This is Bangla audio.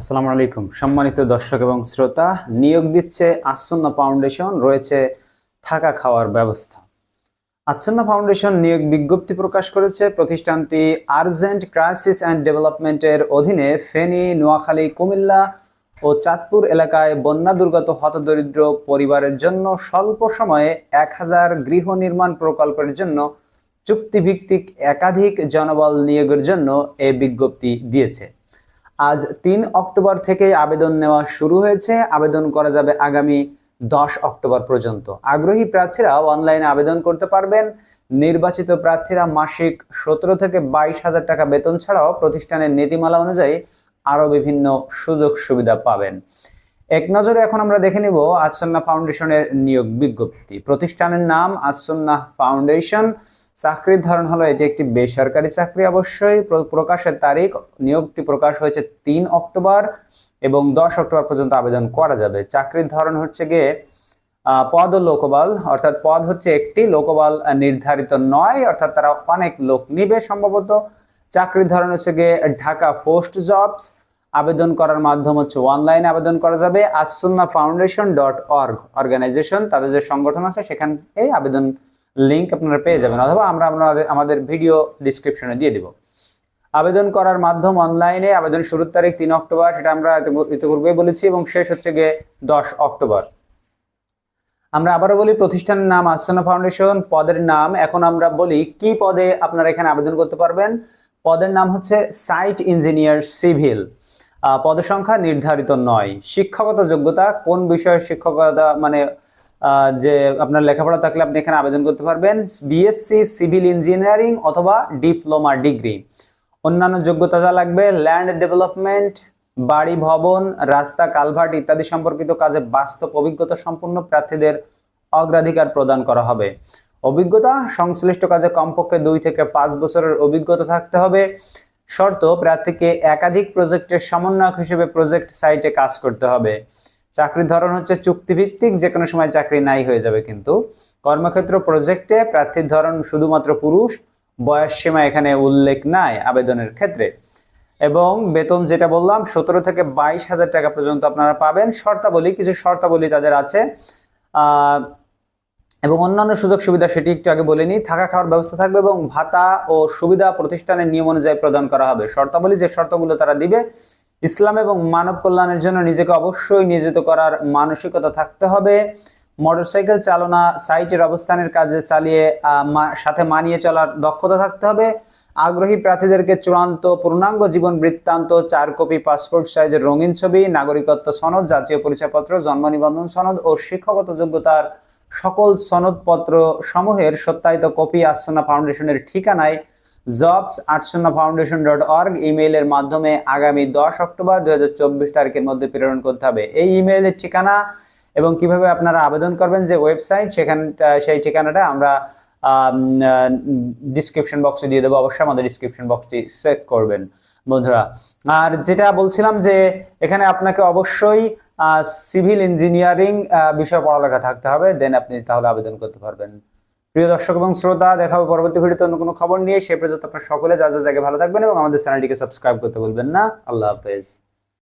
আসসালামু আলাইকুম। সম্মানিত দর্শক এবং শ্রোতা, নিয়োগ দিচ্ছে আসন্ন ফাউন্ডেশন, রয়েছে থাকা খাওয়ার ব্যবস্থা। আচ্ছন্ন ফাউন্ডেশন নিয়োগ বিজ্ঞপ্তি প্রকাশ করেছে। প্রতিষ্ঠানটি আর্জেন্ট ক্রাইসিস অ্যান্ড ডেভেলপমেন্টের অধীনে ফেনী, নোয়াখালী, কুমিল্লা ও চাঁদপুর এলাকায় বন্যা দুর্গত, হতদরিদ্র পরিবারের জন্য স্বল্প সময়ে এক হাজার গৃহ নির্মাণ প্রকল্পের জন্য চুক্তিভিত্তিক একাধিক জনবল নিয়োগের জন্য এ বিজ্ঞপ্তি দিয়েছে। আজ তিন অক্টোবর থেকে আবেদন নেওয়া শুরু হয়েছে। আবেদন করা যাবে আগামী দশ অক্টোবর পর্যন্ত। আগ্রহী প্রার্থীরা অনলাইনে আবেদন করতে পারবেন। নির্বাচিত প্রার্থীরা মাসিক সতেরো থেকে বাইশ হাজার টাকা বেতন ছাড়াও প্রতিষ্ঠানের নীতিমালা অনুযায়ী আরও বিভিন্ন সুযোগ সুবিধা পাবেন। এক নজরে এখন আমরা দেখে নিব আসন্না ফাউন্ডেশনের নিয়োগ বিজ্ঞপ্তি। প্রতিষ্ঠানের নাম আসন্না ফাউন্ডেশন। চাকরির ধরন হলো, এটি একটি বেসরকারি চাকরি অবশ্যই। প্র- প্রকাশের তারিখ, নিয়োগটি প্রকাশ হয়েছে তিন অক্টোবর এবং দশ অক্টোবর পর্যন্ত আবেদন করা যাবে। চাকরির ধরন হচ্ছে গিয়ে পদ ও লোকবল, অর্থাৎ পদ হচ্ছে একটি, লোকবল নির্ধারিত নয়, অর্থাৎ তারা অনেক লোক নিবে সম্ভবত। চাকরির ধরন হচ্ছে গিয়ে ঢাকা পোস্ট জবস, আবেদন করার মাধ্যম হচ্ছে অনলাইনে আবেদন করা যাবে। Asanna foundation dot org organization, তাদের যে সংগঠন আছে, সেখানে আবেদন লিংক আপনারা পেয়ে যাবেন, অথবা আমরা আমাদের আমাদের ভিডিও ডিসক্রিপশনে দিয়ে দিব। আবেদন করার মাধ্যম অনলাইনে আবেদন শুরুর তারিখ তিন অক্টোবর, সেটা আমরা ইতিপূ- ইতিপূর্বে বলেছি, এবং শেষ হচ্ছে গিয়ে দশ অক্টোবর। আমরা আবারও বলি, প্রতিষ্ঠানের নাম আসনা ফাউন্ডেশন পদের নাম এখন আমরা বলি, কি পদে আপনারা এখানে আবেদন করতে পারবেন? পদের নাম হচ্ছে সাইট ইঞ্জিনিয়ার সিভিল পদসংখ্যা নির্ধারিত নয়। শিক্ষাগত যোগ্যতা, কোন বিষয়ে শিক্ষকতা মানে যে আপনার লেখাপড়া থাকলে আপনি এখানে আবেদন করতে পারবেন বিএসসি সিভিল ইঞ্জিনিয়ারিং অথবা ডিপ্লোমা ডিগ্রি অন্যান্য যোগ্যতা যা লাগবে ল্যান্ড ডেভেলপমেন্ট বাড়ি ভবন, রাস্তা, কালভার্ট ইত্যাদি সম্পর্কিত কাজে বাস্তব অভিজ্ঞতা সম্পন্ন প্রার্থীদের অগ্রাধিকার প্রদান করা হবে। অভিজ্ঞতা, সংশ্লিষ্ট কাজে কমপক্ষে দুই থেকে পাঁচ বছরের অভিজ্ঞতা থাকতে হবে। শর্ত, প্রার্থীকে একাধিক প্রজেক্টের সমন্বয়ক হিসেবে প্রজেক্ট সাইটে কাজ করতে হবে। চাকরির ধরন হচ্ছে চুক্তিভিত্তিক যে কোনো সময় চাকরি নাই হয়ে যাবে কিন্তু। কর্মক্ষেত্র প্রজেক্টে প্রার্থীর ধরন শুধুমাত্র পুরুষ, বয়স সীমা এখানে উল্লেখ নাই আবেদনের ক্ষেত্রে। এবং বেতন যেটা বললাম, সতেরো থেকে বাইশ হাজার টাকা পর্যন্ত আপনারা পাবেন। শর্তাবলী, কিছু শর্তাবলী তাদের আছে। এবং অন্যান্য সুযোগ সুবিধা সেটি একটু আগে বলে নিই। থাকা খাওয়ার ব্যবস্থা থাকবে এবং ভাতা ও সুবিধা প্রতিষ্ঠানের নিয়ম অনুযায়ী প্রদান করা হবে। শর্তাবলী যে শর্তগুলো তারা দিবে ইসলাম এবং মানব কল্যাণের জন্য নিজেকে অবশ্যই নিয়োজিত করার মানসিকতা থাকতে হবে। মোটরসাইকেল চালনা, সাইটের অবস্থানের কাজে চালিয়ে সাথে মানিয়ে চলার দক্ষতা থাকতে হবে। আগ্রহী প্রার্থীদেরকে চূড়ান্ত পূর্ণাঙ্গ জীবন বৃত্তান্ত, চার কপি পাসপোর্ট সাইজের রঙিন ছবি, নাগরিকত্ব সনদ, জাতীয় পরিচয়পত্র, জন্ম নিবন্ধন সনদ ও শিক্ষাগত যোগ্যতার সকল সনদপত্র সমূহের সত্যায়িত কপি আসনা ফাউন্ডেশনের ঠিকানায় জবস আটশোনা ফাউন্ডেশন ডট অর্গ ইমেইলের মাধ্যমে আগামী দশ অক্টোবর দু হাজার চব্বিশ তারিখের মধ্যে প্রেরণ করতে হবে। এই ইমেইলের ঠিকানা এবং কীভাবে আপনারা আবেদন করবেন যে ওয়েবসাইট সেখানটা সেই ঠিকানাটা আমরা ডিসক্রিপশন বক্সে দিয়ে দেবো। অবশ্যই আমাদের ডিসক্রিপশন বক্সটি চেক করবেন বন্ধুরা। আর যেটা বলছিলাম যে এখানে আপনাকে অবশ্যই সিভিল ইঞ্জিনিয়ারিং বিষয়ে পড়ালেখা থাকতে হবে। দেন আপনি তাহলে আবেদন করতে পারবেন। প্রিয় দর্শক এবং শ্রোতা, দেখাবো পরবর্তী ভিডিওতে অন্য কোনো খবর নিয়ে। সে পর্যন্ত আপনার সকলে যা যা জায়গায় ভালো থাকবেন এবং আমাদের চ্যানেলটিকে সাবস্ক্রাইব করতে বলবেন না। আল্লাহ হাফেজ।